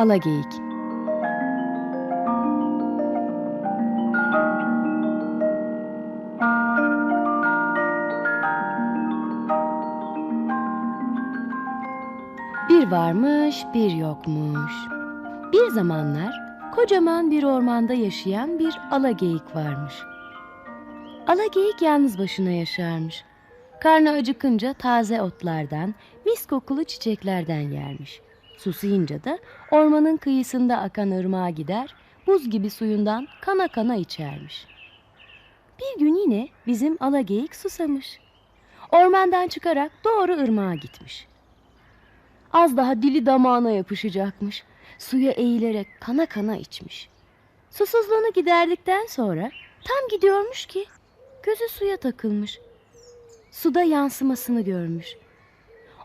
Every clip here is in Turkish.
Alageyik Bir varmış, bir yokmuş. Bir zamanlar kocaman bir ormanda yaşayan bir alageyik varmış. Alageyik yalnız başına yaşarmış. Karnı acıkınca taze otlardan, mis kokulu çiçeklerden yermiş. Susayınca da ormanın kıyısında akan ırmağa gider, buz gibi suyundan kana kana içermiş. Bir gün yine bizim alageyik susamış. Ormandan çıkarak doğru ırmağa gitmiş. Az daha dili damağına yapışacakmış. Suya eğilerek kana kana içmiş. Susuzluğunu giderdikten sonra tam gidiyormuş ki gözü suya takılmış. Suda yansımasını görmüş.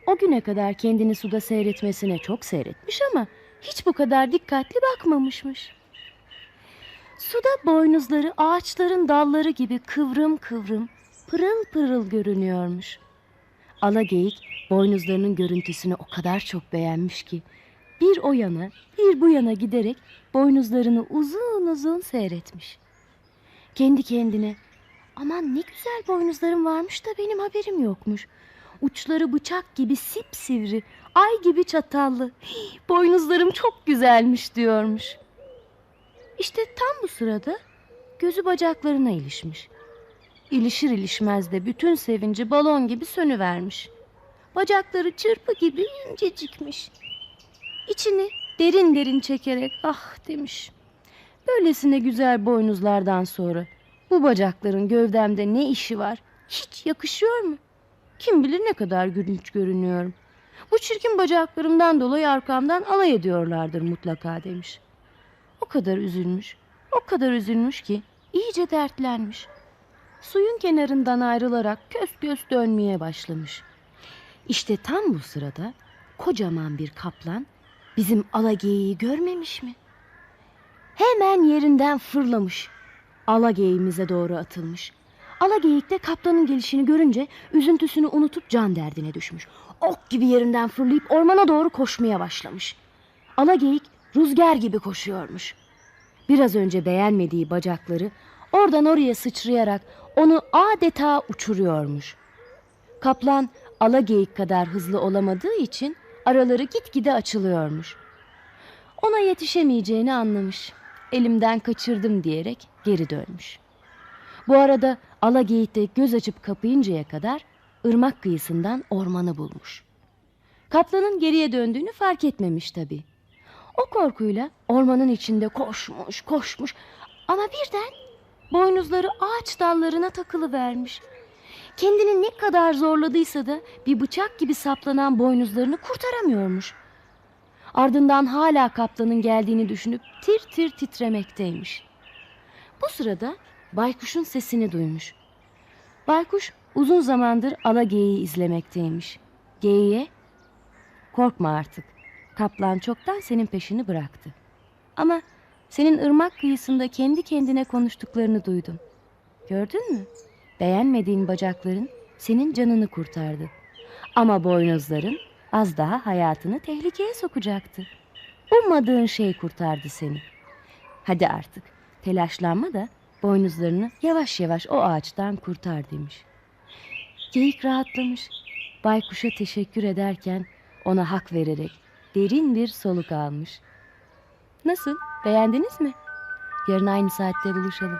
O güne kadar kendini suda seyretmesine çok seyretmiş ama hiç bu kadar dikkatli bakmamışmış. Suda boynuzları ağaçların dalları gibi kıvrım kıvrım, pırıl pırıl görünüyormuş. Alageyik boynuzlarının görüntüsünü o kadar çok beğenmiş ki bir o yana bir bu yana giderek boynuzlarını uzun uzun seyretmiş. Kendi kendine aman ne güzel boynuzlarım varmış da benim haberim yokmuş. Uçları bıçak gibi sipsivri, ay gibi çatallı. Boynuzlarım çok güzelmiş diyormuş. İşte tam bu sırada gözü bacaklarına ilişmiş. İlişir ilişmez de bütün sevinci balon gibi sönüvermiş. Bacakları çırpı gibi incecikmiş. İçini derin derin çekerek ah demiş. Böylesine güzel boynuzlardan sonra bu bacakların gövdemde ne işi var? Hiç yakışıyor mu? Kim bilir ne kadar gülünç görünüyorum. Bu çirkin bacaklarımdan dolayı arkamdan alay ediyorlardır mutlaka demiş. O kadar üzülmüş, o kadar üzülmüş ki iyice dertlenmiş. Suyun kenarından ayrılarak kös kös dönmeye başlamış. İşte tam bu sırada kocaman bir kaplan bizim alageyiği görmemiş mi? Hemen yerinden fırlamış. Alageyiğimize doğru atılmış. Alageyik de kaplanın gelişini görünce üzüntüsünü unutup can derdine düşmüş. Ok gibi yerinden fırlayıp ormana doğru koşmaya başlamış. Alageyik rüzgar gibi koşuyormuş. Biraz önce beğenmediği bacakları oradan oraya sıçrayarak onu adeta uçuruyormuş. Kaplan alageyik kadar hızlı olamadığı için araları gitgide açılıyormuş. Ona yetişemeyeceğini anlamış. Elimden kaçırdım diyerek geri dönmüş. Bu arada alageyik de göz açıp kapayıncaya kadar ırmak kıyısından ormanı bulmuş. Kaplanın geriye döndüğünü fark etmemiş tabii. O korkuyla ormanın içinde koşmuş, koşmuş ama birden boynuzları ağaç dallarına takılı vermiş. Kendini ne kadar zorladıysa da bir bıçak gibi saplanan boynuzlarını kurtaramıyormuş. Ardından hala kaplanın geldiğini düşünüp tir tir titremekteymiş. Bu sırada baykuşun sesini duymuş. Baykuş uzun zamandır ala geyiği izlemekteymiş. Geyiğe, korkma artık. Kaplan çoktan senin peşini bıraktı. Ama senin ırmak kıyısında kendi kendine konuştuklarını duydum. Gördün mü? Beğenmediğin bacakların senin canını kurtardı. Ama boynuzların az daha hayatını tehlikeye sokacaktı. Ummadığın şey kurtardı seni. Hadi artık telaşlanma da boynuzlarını yavaş yavaş o ağaçtan kurtar demiş. Geyik rahatlamış. Baykuş'a teşekkür ederken ona hak vererek derin bir soluk almış. Nasıl? Beğendiniz mi? Yarın aynı saatte buluşalım.